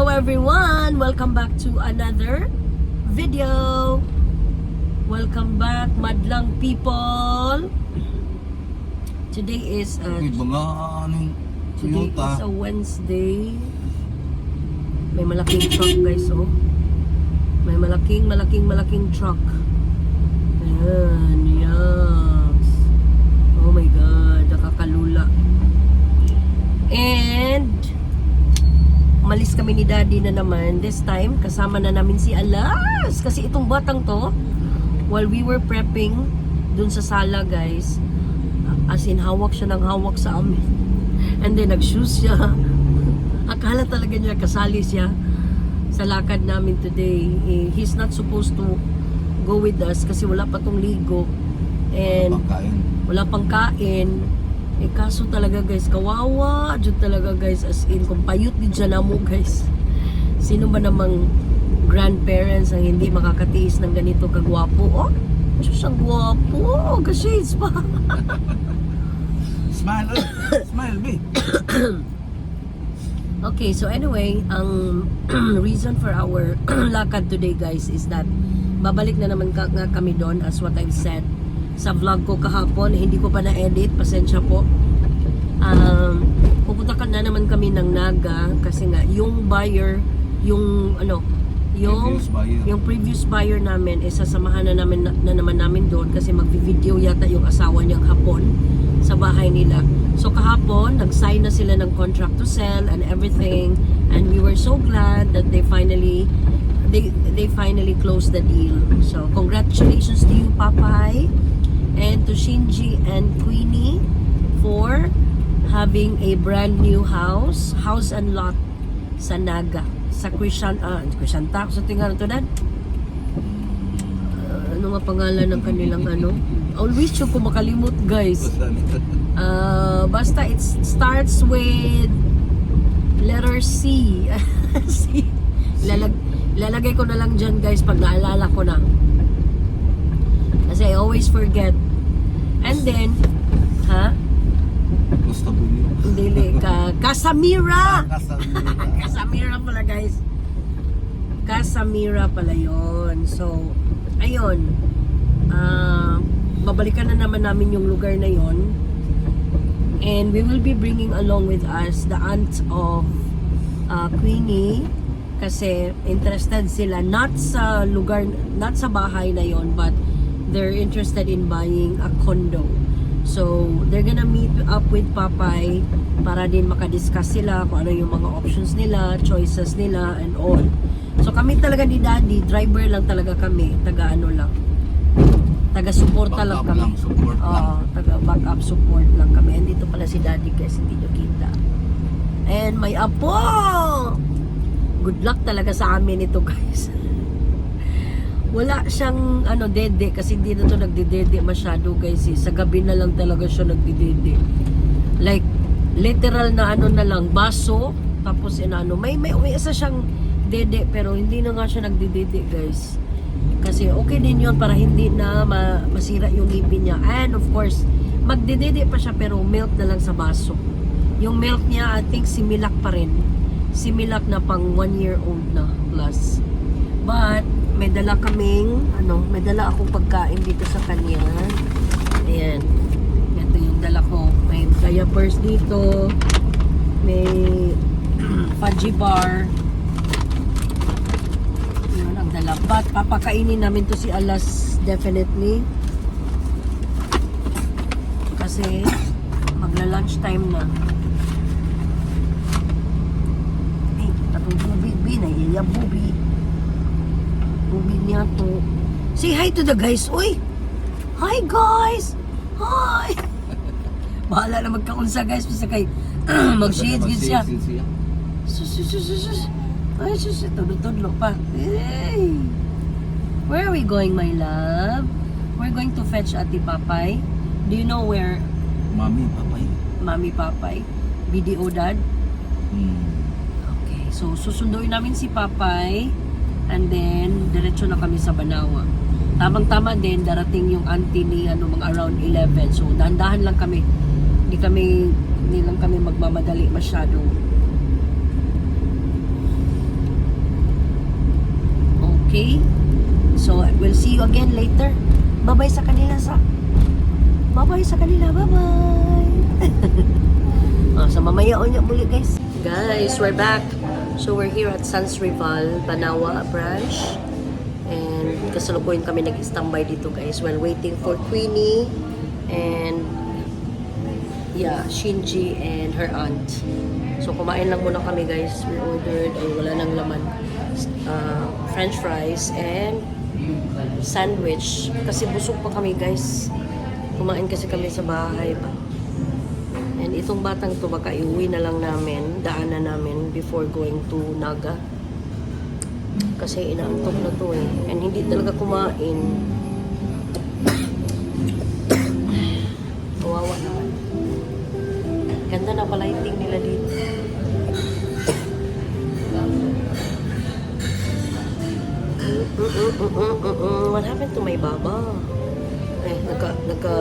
Hello everyone! Welcome back to another video. Welcome back, madlang people. Today is uh, mga anong today is a Wednesday. May malaking truck guys, oh. May malaking, malaking, malaking truck. Ayan, yes. Oh my God, nakakalula. And, umalis kami ni Daddy na naman. This time, kasama na namin si Alas. Kasi itong batang to, while we were prepping dun sa sala, guys, as in, hawak siya ng hawak sa amin. And then, nag-shoes siya. Akala talaga niya kasali siya sa lakad namin today. Eh, He's not supposed to go with us kasi wala pa tong ligo. And wala pang kain. Eh kaso talaga guys, kawawa. Diyan talaga guys, as in, kung payut din siya na mo guys. Sino ba namang grandparents ang hindi makakatiis ng ganito kagwapo? Oh, Diyos, ang gwapo. Ka-shades pa. Smile, oh. Smile, be. Okay, so anyway, ang reason for our lakad today guys is that babalik na naman ka, nga kami doon as what I've said sa vlog ko kahapon. Hindi ko pa na-edit, pasensya po. Um, pupunta ka na naman kami ng Naga kasi nga yung buyer, yung ano, yung Previous buyer. yung previous buyer namin is sasamahan na namin na, na naman namin doon kasi magvi-video yata yung asawa niyang hapon sa bahay nila. So kahapon, nag-sign na sila ng contract to sell and everything and we were so glad that they finally they they finally closed the deal. So congratulations to you Papay and to Shinji and Queenie for having a brand new house, house and lot sa Naga, sa Krishan, ah, Krishanta, sa tingnan to dad. Ah, ano nga pangalan ng kanilang ano? Always yung ko makalimot guys. Uh, basta it starts with letter C. C. Lalag, lalagay ko na lang dyan guys pag naalala ko na. Kasi I always forget. And then, ha? Gusto po niyo. Dili ka. Kasamira! Kasamira. Kasamira pala guys. Kasamira pala yon. So, ayun. Ah, babalikan na naman namin yung lugar na yon. And we will be bringing along with us the aunt of uh, Queenie kasi interested sila not sa lugar not sa bahay na yon but they're interested in buying a condo. So, they're gonna meet up with Papay para din makadiscuss sila kung ano yung mga options nila, choices nila, and all. So, kami talaga ni Daddy, driver lang talaga kami, taga ano lang, taga suporta lang kami. lang, support. Oo, taga backup support lang kami. And dito pala si Daddy guys, hindi nyo kita. And may apo! Good luck talaga sa amin ito guys. Wala siyang ano dede kasi hindi na to nagdedede masyado guys eh. Sa gabi na lang talaga siya nagdedede. Like literal na ano na lang baso tapos inano may may, may isa siyang dede pero hindi na nga siya nagdedede guys. Kasi okay din yun para hindi na ma- masira yung ngipin niya. And of course, magdedede pa siya pero milk na lang sa baso. Yung milk niya, I think similak pa rin. Similak na pang one year old na plus. But, may dala kaming, ano, may dala akong pagkain dito sa kanya. Ayan. Ito yung dala ko. May diapers dito. May fudgy bar. Yun ang dala. But, papakainin namin to si Alas definitely. Kasi, magla-lunch time na. Ay, tatong bubi, bi, naiiya bubi. Bubi niya to. Say hi to the guys. Uy! Hi guys! Hi! Bahala na magkaunsa guys. Basta kay mag-shades gid siya. Sus, sus, sus, sus. Ay, sus, tudlo-tudlo pa. Hey! Where are we going, my love? We're going to fetch Ate Papay. Do you know where Mami, papay. Mami Papay? BDO Dad? Hmm. Okay, so susunduin namin si Papay and then diretso na kami sa Banawa. Tamang-tama din darating yung auntie ni ano mga around 11. So dahan-dahan lang kami. Hindi kami hindi lang kami magmamadali masyado. Okay? So, we'll see you again later. Bye-bye sa kanila sa... Bye-bye sa kanila. Bye-bye. oh, so, mamaya muli, guys. Guys, we're back. So, we're here at Sans Rival, Banawa branch. And kasalukuyan kami nag-standby dito, guys, while waiting for Queenie and yeah, Shinji and her aunt. So, kumain lang muna kami, guys. We ordered, ay wala nang laman, uh, french fries and sandwich. Kasi busog pa kami, guys. Kumain kasi kami sa bahay pa. Itong batang to, baka iuwi na lang namin, daanan namin before going to Naga. Kasi inaantok na to eh. And hindi talaga kumain. Kawawa naman. Ganda na lighting nila dito. Mm-mm-mm-mm-mm. What happened to my baba? Eh, nagka, nagka,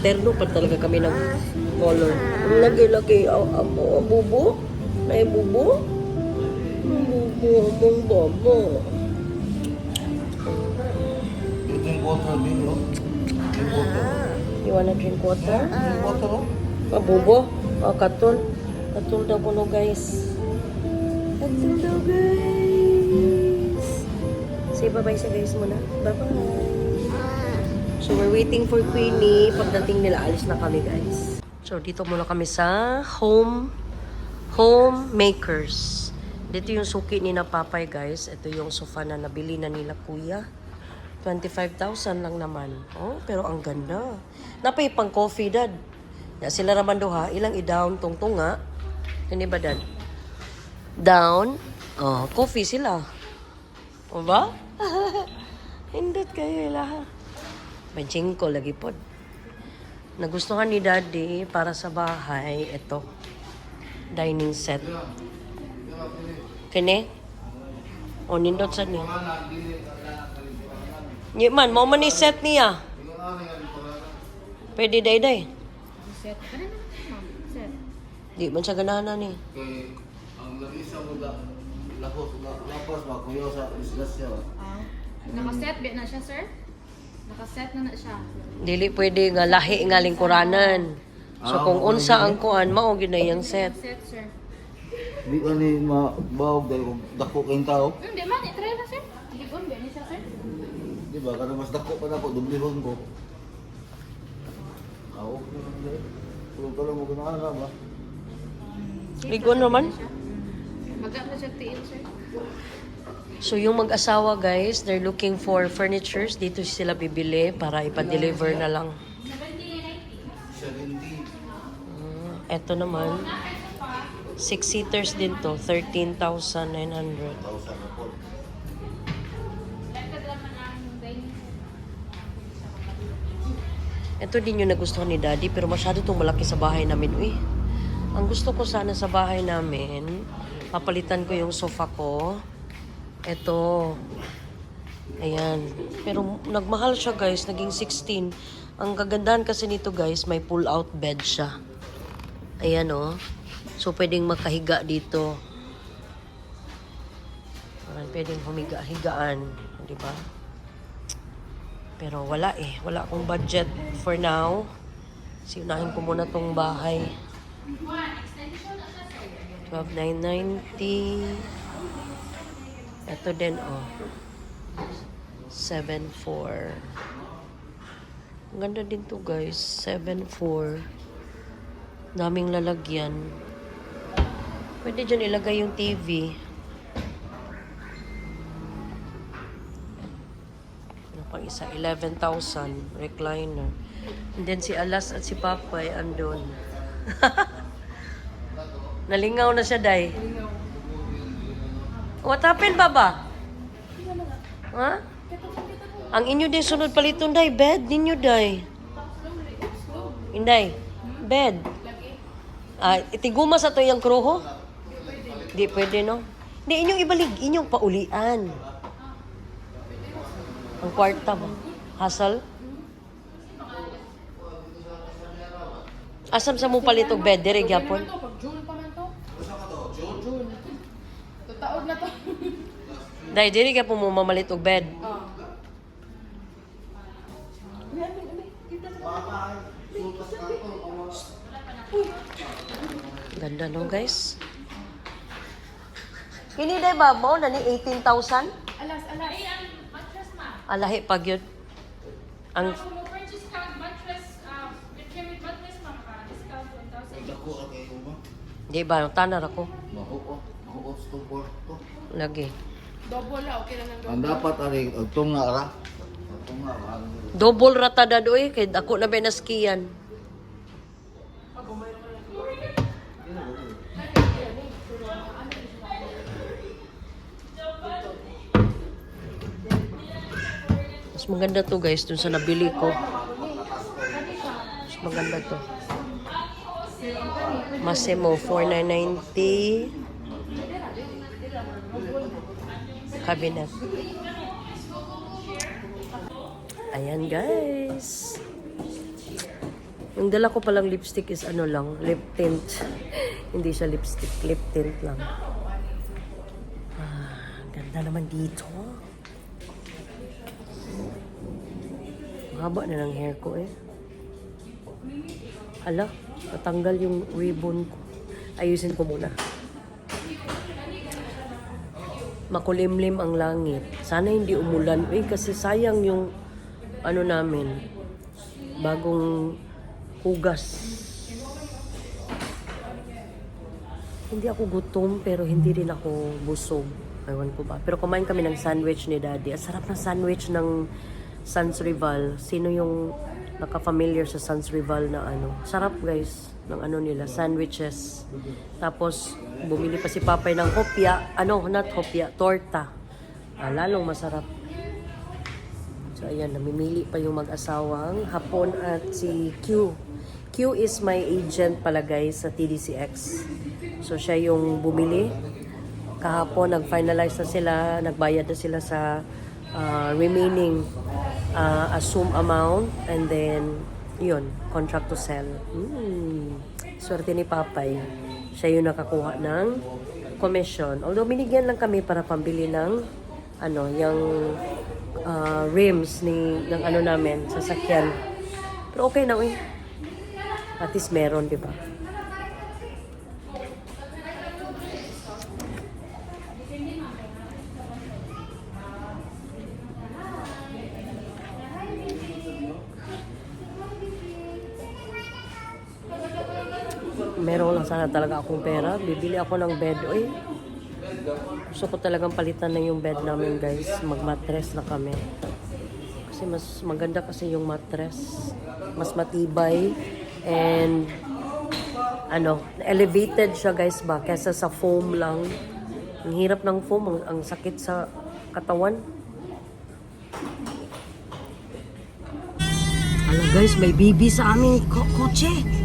terno pa talaga kami ng color. Lagi-lagi, ang amo, ang bubo. May bubo. Bubo, ang baba. You drink water, din, no? Drink water. You wanna drink water? Drink water, no? Ah, bubo? Ah, katul. Katul daw po no, guys. Katul daw, guys. Say bye-bye sa guys muna. Bye-bye. So, we're waiting for Queenie. Pagdating nila, alis na kami, guys. So, dito muna kami sa home homemakers. Dito yung suki ni na papay, guys. Ito yung sofa na nabili na nila kuya. 25,000 lang naman. Oh, pero ang ganda. Napay pang coffee, dad. Ya, sila raman duha, ilang i-down tong tunga. Hindi ba, dad? Down. Oh, coffee sila. O ba? Hindot kayo lahat. May ko lagi po. Nagustuhan ni daddy para sa bahay, ito. Dining set. Kene? O, nindot sa niya. Nye man, mo man ni set niya. Pwede day day. Set. Ano na? Set. Di man siya ganahan ni. Kay, ang lagi sa mga lapos, lapas ba, sa disgrasya ba? Ah. Nakaset, bet na siya, sir? Nakaset na na siya. Dili pwede nga lahi nga lingkuranan. So Ah, kung unsa ang kuan mao gyud na yung set. Set, sir. Di ka ni mabawag dahil kung dako kayong tao. Hindi man, i-try na, sir. Ligon, bet ni siya, sir. Di ba? Kada mas dako pa na ako, dublihon ko. Ah, lang dahil. Pero ka lang mo ganahan na ba? Ligon naman. Maga na siya tiil, sir. So yung mag-asawa guys, they're looking for furnitures. Dito sila bibili para ipa-deliver na lang. 70. Mm, eto naman. Six seaters din to, 13,900. 1,000 na po. Ito din yung nagustuhan ni Daddy, pero masyado itong malaki sa bahay namin. Uy, ang gusto ko sana sa bahay namin, papalitan ko yung sofa ko. Ito. Ayan. Pero nagmahal siya guys, naging 16. Ang kagandahan kasi nito guys, may pull-out bed siya. Ayan oh. So pwedeng makahiga dito. Ayan, pwedeng humiga-higaan. Di ba? Pero wala eh. Wala akong budget for now. Siunahin ko muna tong bahay. 12,990. Ito din, oh. 7,400. Ang ganda din to, guys. 7,400. Daming lalagyan. Pwede dyan ilagay yung TV. Ano pang isa? 11,000. Recliner. And then si Alas at si Papay andun. Nalingaw na siya, Day. What happened, Baba? Ha? Ang inyo din sunod paliton, Day. Bed ninyo, Day. Inday. Bed. Ah, itiguma sa to yung kruho? Di pwede, no? Di, inyong ibalig. Inyong paulian. Ang kwarta ba? Hasal? Asam sa mo palitog bed, dire gyapon. Tutaod na to. Dahil diri ka po mo mamalit og bed. Ganda nung guys. Kini day ba mo na ni 18,000? Alas, alas. Ay, ang mattress ma. Alahi pag yun. Ang Kung mo-purchase ka, mattress, it came with mattress ma ka, discount 1,000. Dako ra kayo ba? di ba tanar ako Mahuko. Mahuko itong kwarto. lagi. Double la, okay lang ng Ang dapat ari, ang tunga ra. Ang tunga ra. Double rata dadoy kay ako na benaskiyan. Mas maganda to guys dun sa nabili ko. Mas maganda to. Massimo 4990 cabinet. Ayan guys. Yung dala ko palang lipstick is ano lang, lip tint. Hindi siya lipstick, lip tint lang. Ah, ganda naman dito. Haba na ng hair ko eh. Hala, natanggal yung ribbon ko. Ayusin ko muna. Makulimlim ang langit. Sana hindi umulan. Eh, kasi sayang yung ano namin, bagong hugas. Hindi ako gutom pero hindi rin ako busog. Ewan ko ba. Pero kumain kami ng sandwich ni Daddy. Ang sarap ng sandwich ng Sans Rival. Sino yung naka-familiar sa Sans Rival na ano? Sarap guys ng ano nila, sandwiches. Tapos bumili pa si Papay ng hopya. Ano, not hopya, torta. Ah, lalong masarap. So ayan, namimili pa yung mag-asawang Hapon at si Q. Q is my agent pala guys sa TDCX. So siya yung bumili. Kahapon nag-finalize na sila, nagbayad na sila sa ah, remaining ah, assume amount and then yun, contract to sell. Hmm. Swerte ni Papay. Siya yung nakakuha ng commission. Although binigyan lang kami para pambili ng ano, yung ah, rims ni ng ano namin, sasakyan. Pero okay na, uy. At least meron, di ba? Meron lang sana talaga akong pera. Bibili ako ng bed. Uy, gusto ko talagang palitan na yung bed namin guys. Mag-mattress na kami. Kasi mas maganda kasi yung mattress. Mas matibay. And ano, elevated siya guys ba kesa sa foam lang. Ang hirap ng foam, ang, ang sakit sa katawan. Ano guys, may baby sa aming ko- kotse.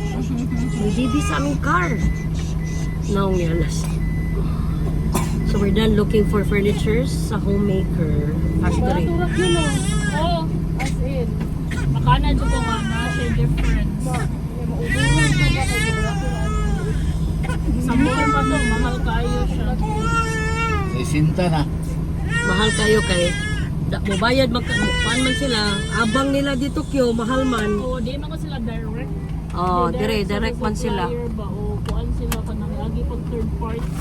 May baby sa aming car. Naong yalas. So we're done looking for furnitures sa homemaker factory. Turak yun o. Oo, as in. Makana dyan ko nga na siya difference. Sa mall pa to, mahal kayo siya. May sinta na. Mahal kayo kay da, mag kuan man sila abang nila dito kyo mahal man Oo, di man ko sila direct. Oh Di dire direct man sila Ba, o kuan sila ka nang lagi pag third party.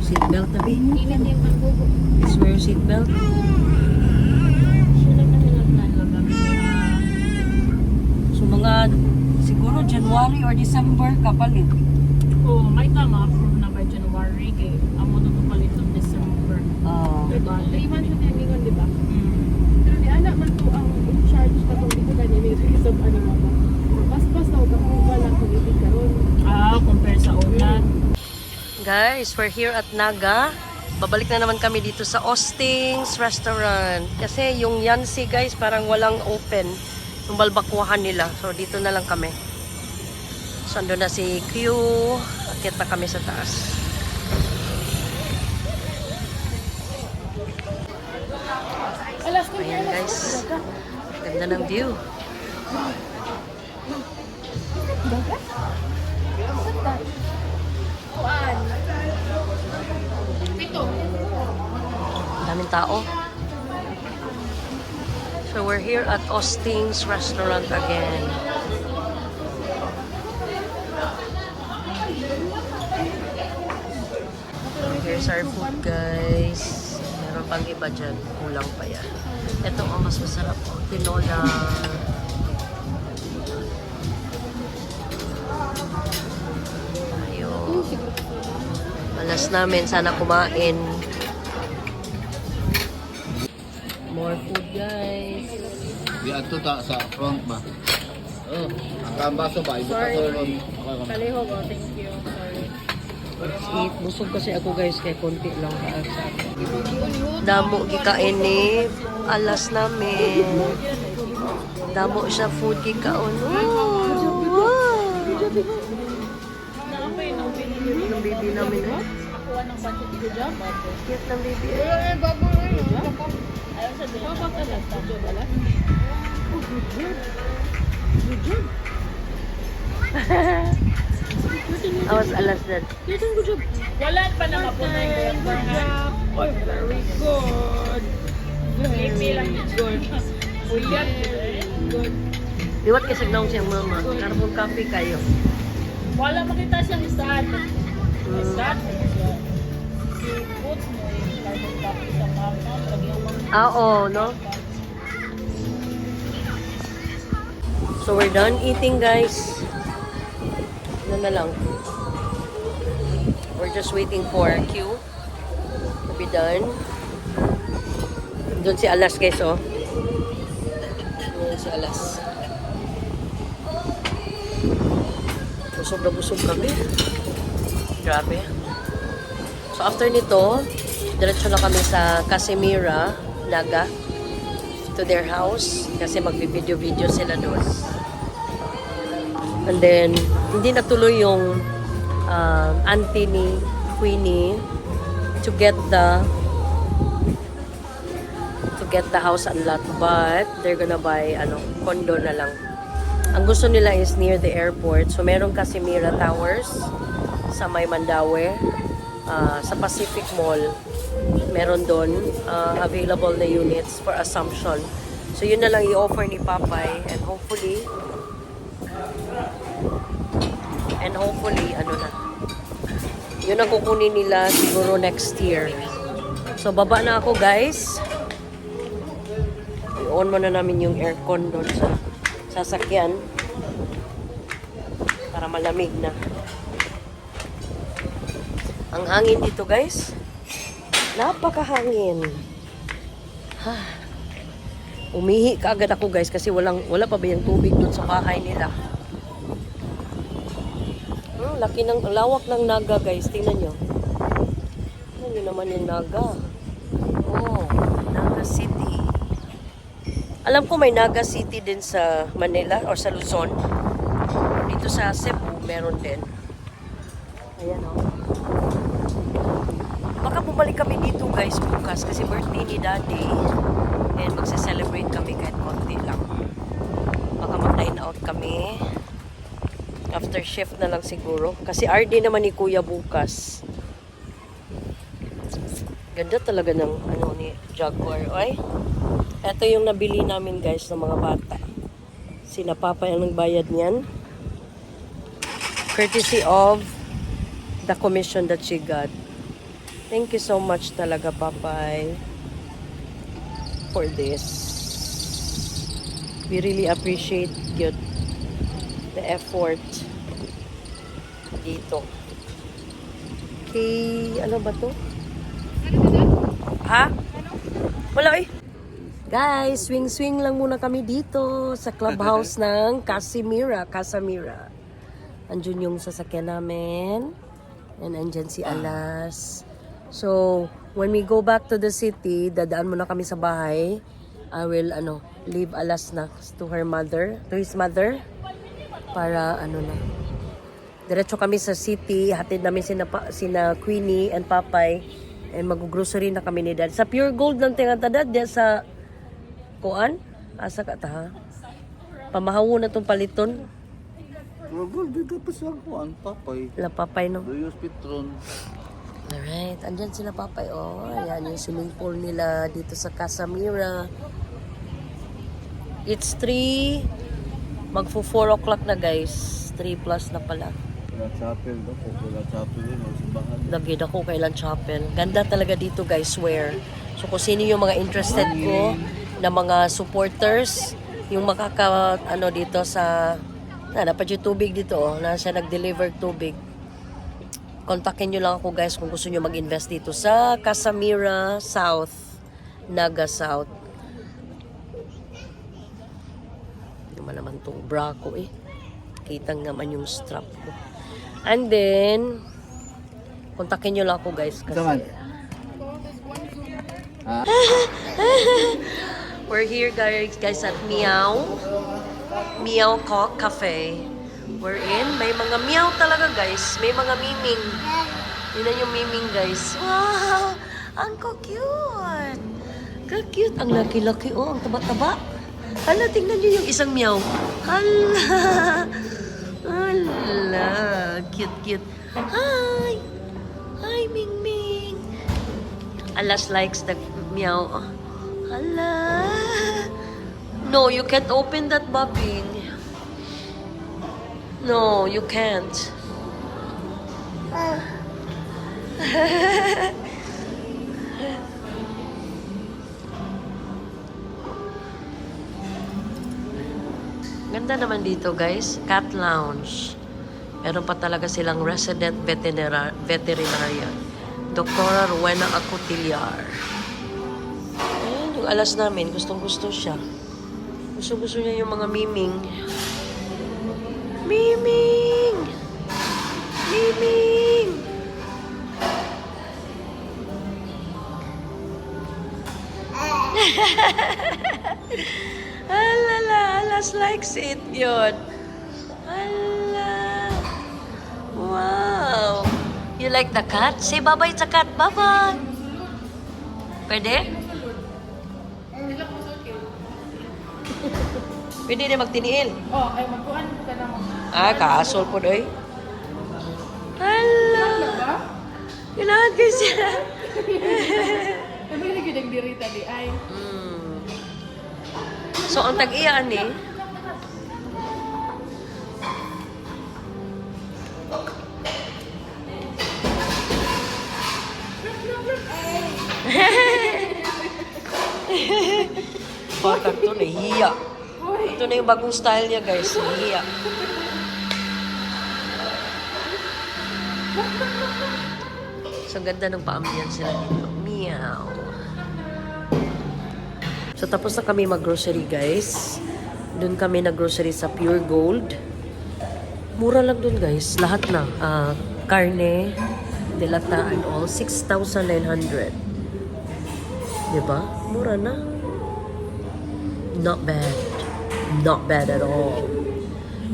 seat belt tabi Ilan yung pagbubo. is wear seat belt Sila na nila na lang so mga siguro January or December kapalit Oo, may tama approve na by January kay amo na papalit ng December. oh Diba? Three months na yung di ba? Mm. Pero di anak man to ang in charge pa kung di ko gani may reason ano mo ba. Pas pas na og approval lang kung ibig karon. Ah, compare sa una. Guys, we're here at Naga. Babalik na naman kami dito sa Austin's Restaurant. Kasi yung Yancy guys, parang walang open. Yung balbakuhan nila. So, dito na lang kami. So, andun na si Q. Akit na kami sa taas. Ayan guys. Ganda ng view. Kuan. tao. So we're here at Austin's restaurant again. Here's our food, guys. Pang iba dyan. Kulang pa yan. Ito ang mas masarap. oh. Tinola. Ayun. Alas namin. Sana kumain. More food, guys. Di ato ta sa front ba? Oh, ang kambaso ba? Ibo Sorry. ka to ron. Okay, okay. Kaliho ko, thank you. Eat. Busog kasi ako guys kay konti lang kaasa. Damo gikain ni alas namin. Damo siya food gikaon. Wow! Wow! Yung baby namin eh. Cute ng baby eh. Ayaw sa din. Kapag alas, tayo alas. Awas alas na. Wala pa na mapunay. Oh, very good. Yung good. Uyat. Good. Liwat kasi naong siyang mama. Carbon copy kayo. Wala makita siyang sad. Sad. Seafood mo yung carbon copy sa mama. Ah, oo, no? So we're done eating guys. Ano na lang. We're just waiting for queue to be done. Doon si Alas guys, oh. Doon si Alas. Busog na busog kami. Grabe. So after nito, diretso na kami sa Casimira, Naga, to their house kasi magbi-video-video sila doon. And then, hindi natuloy yung um, auntie ni Queenie to get the to get the house and lot. But they're gonna buy ano condo na lang. Ang gusto nila is near the airport. So meron Casimira Towers sa May Mandaue ah, sa Pacific Mall. Meron doon ah, available na units for Assumption. So yun na lang i-offer ni Papay and hopefully and hopefully ano na. Yun ang kukunin nila siguro next year. So baba na ako guys. I-on muna namin yung aircon doon sa sasakyan para malamig na. Ang hangin dito guys. Napakahangin. Ha umihi kaagad ako guys kasi walang wala pa ba yung tubig doon sa bahay nila laki ng lawak ng naga guys. Tingnan nyo. Tingnan nyo naman yung naga. Oh, Naga City. Alam ko may Naga City din sa Manila or sa Luzon. Dito sa Cebu, meron din. Ayan oh. Baka bumalik kami dito guys bukas kasi birthday ni Daddy. And magse-celebrate kami kahit konti lang. Baka mag-dine out kami. After shift na lang siguro. Kasi RD naman ni Kuya bukas. Ganda talaga ng ano ni Jaguar. Ay, ito yung nabili namin guys ng mga bata. Sina Papa yung nagbayad niyan. Courtesy of the commission that she got. Thank you so much talaga, Papay, for this. We really appreciate you the effort dito. Kay, ano ba to? Ha? Wala eh. Guys, swing-swing lang muna kami dito sa clubhouse ng Casimira. Casamira. Andun yung sasakyan namin. And andyan si Alas. So, when we go back to the city, dadaan muna kami sa bahay. I will, ano, leave Alas na to her mother, to his mother para ano na. Diretso kami sa city, hatid namin sina, sina Queenie and Papay and mag-grocery na kami ni Dad. Sa Pure Gold lang tinga tadad diya sa kuan asa ka ta ha? Pamahawo na tong paliton. Rogol, dito pa sa kuan, papay. La Papay no. Duyos Petron. Alright, andyan sila papay. Oh, ayan yung swimming pool nila dito sa Casamira. It's 3. Magfo 4 o'clock na guys. 3 plus na pala. Wala chapel no? Wala chapel din, o simbahan. Nagid ako kailan chapel. Ganda talaga dito guys, swear. So kung sino yung mga interested ko na mga supporters, yung makaka ano dito sa na dapat yung tubig dito oh, na siya nag-deliver tubig. Kontakin nyo lang ako guys kung gusto nyo mag-invest dito sa Casamira South, Naga South. Naman tong bra ko eh. Kitang naman yung strap ko. And then, kontakin nyo lang ako guys. Kasi? Ah, We're here guys, guys at Meow. Meow Co- Cafe. We're in. May mga meow talaga guys. May mga miming. Yun na yung miming guys. Wow! Ang cute! Ka-cute. Ang laki-laki. Oh, ang taba-taba. Hala, tingnan niyo yung isang meow. Hala! Hala! Cute, cute. Hi! Hi, Ming Ming! Alas likes the meow. Hala! No, you can't open that, Bobby. No, you can't. Ganda naman dito, guys. Cat Lounge. Meron pa talaga silang resident veterinarian. Doktora Rowena Acotillar. Ayan, yung alas namin. Gustong gusto siya. Gusto gusto niya yung mga miming. Miming! Miming! Alala, alas likes it yun. Ala. Wow. You like the cat? Say bye-bye sa cat. Bye-bye. Pwede? Pwede na magtiniil. Oh, ay magkuhan ko ka naman. Ah, kaasol po doy. Hala. Ba? Kailangan ko siya. Sabi na gyud ang dirita di ay. Mm. So, ang tag-iyaan ni, Bata to, nahiya. Ito na yung bagong style niya, guys. Nahiya. So, ganda ng paambiyan sila dito. Meow. So, tapos na kami mag-grocery, guys. Doon kami nag-grocery sa Pure Gold. Mura lang doon, guys. Lahat na. Ah, karne, delata and all. 6,900. Diba? Mura na. Not bad. Not bad at all.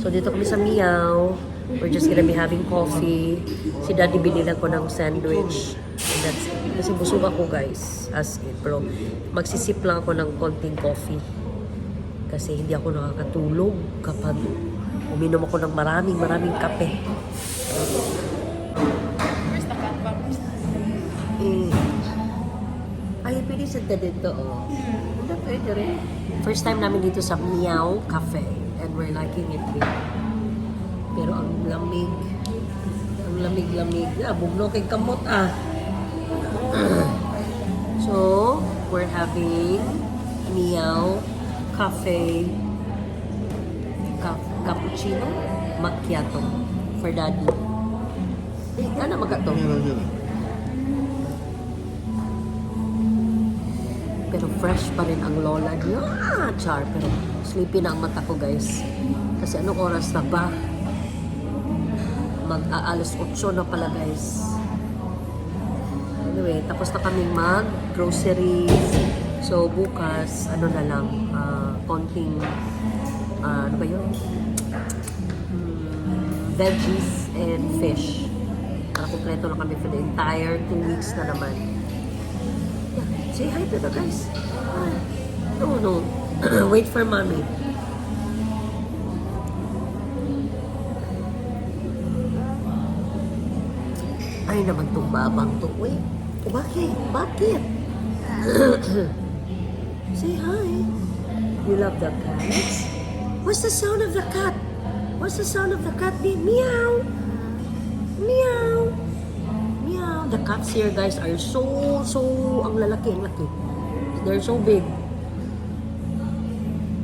So, dito kami sa Meow. We're just gonna be having coffee. Si Daddy binilan ko ng sandwich. And that's it. Kasi busog ako, guys. As in. Pero magsisip lang ako ng konting coffee. Kasi hindi ako nakakatulog kapag uminom ako ng maraming maraming kape. Pwede sa dito, oh. Hindi, pwede rin. First time namin dito sa Meow Cafe. And we're liking it here. Pero ang lamig. Ang lamig-lamig. Ah, bugno kay kamot, ah. so, we're having Meow Cafe Ca- Cappuccino Macchiato for daddy. Eh, ano magato? meron yun. Pero fresh pa rin ang lola niya. Ah, char. Pero sleepy na ang mata ko, guys. Kasi anong oras na ba? Mag-aalas 8 na pala, guys. Anyway, tapos na kaming mag-groceries. So, bukas, ano na lang, ah, konting, ah, ano ba yun? Hmm, veggies and fish. Para kompleto na kami for the entire two weeks na naman. Say hi to the guys. No, no. Wait for mommy. Ay naman tong babang to. Uy, bakit? Bakit? Say hi. You love the cats? What's the sound of the cat? What's the sound of the cat? Meow. Meow. The cats here, guys, are so, so, ang lalaki, ang laki. They're so big.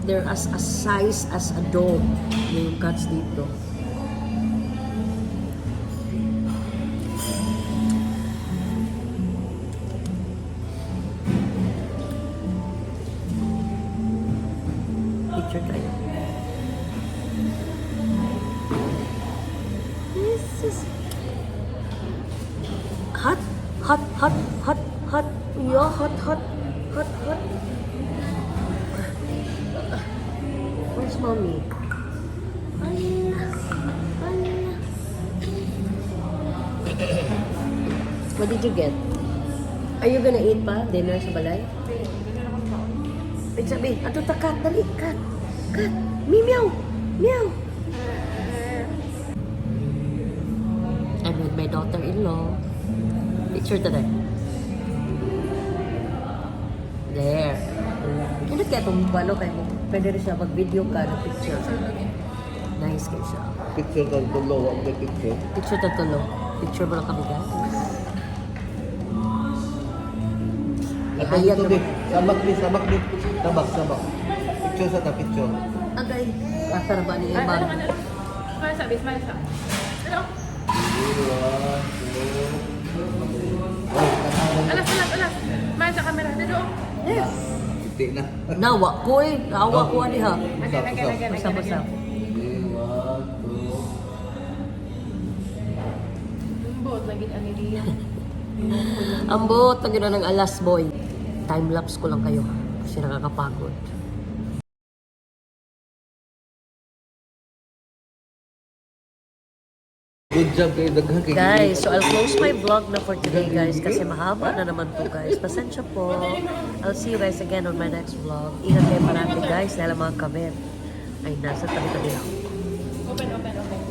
They're as, as size as a dog. Yung cats dito. Hot, hot, hot, hot, hot. Yeah, hot, hot, hot, hot. Where's mommy? Ala, ala. What did you get? Are you gonna eat pa dinner sa balay? Wait, sabi, ato ta kat, dali, kat, mi meow, meow. I'm with my daughter-in-law. Picture today. There. Hindi kaya itong balo kayo mo. Pwede rin siya mag-video ka ng picture. Nice kayo siya. Picture ng tulo, wag may picture. Picture na tulo. Picture mo lang kami guys. Dito di. Sabak di, sabak di. Sabak, sabak. Picture sa ta, picture. Agay. Na ba niya Ay, ibang? ano, ano? Smile sa, smile sa. Ano? Alas, alas, alas. Smile sa camera. Dito. Yes. Hindi na. Nawa ko eh. Nawa ko ani ha. Again, again, again, Basta again, basta. again. One, two. Bot, lagi ang iliya. Ang buot na ng alas boy. Time lapse ko lang kayo. Kasi nakakapagod. Good job kayo, daghan kayo. Guys, so I'll close my vlog na for today guys kasi mahaba na naman po guys. Pasensya po. I'll see you guys again on my next vlog. Ingat kayo parati guys dahil ang mga comment ay nasa tabi-tabi lang. Open, open, open.